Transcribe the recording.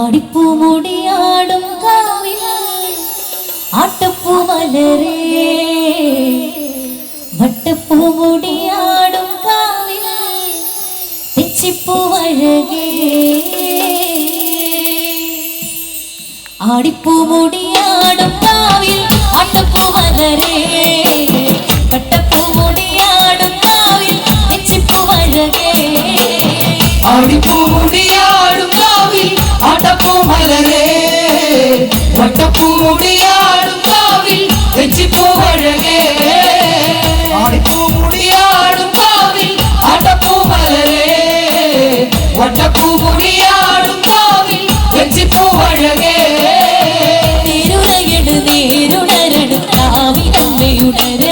ആടിപ്പൂമുടിയാടും കാവിൽ ആട്ടപ്പൂമലരേ വട്ടപ്പൂമുടിയാടും കാവിൽ തെച്ചിപ്പൂവഴകേ ആടിപ്പൂമുടിയാടും കാവിൽ ആട്ടപ്പൂമലരേ വട്ടപ്പൂമുടിയാടും കാവിൽ തെച്ചിപ്പൂവഴകേ ആടിപ്പൂമുടിയാ பூ மலரே வட்டப்பூ முடியாடும் காவில் வெச்சி பூ அழகே ஆடிப்பூ முடியாடும் காவில் ஆட்டப்பூ மலரே வட்டப்பூ முடியாடும் காவில் வெச்சி பூ அழகே திருநகடு நேருடரடு காவி தந்தையுடரு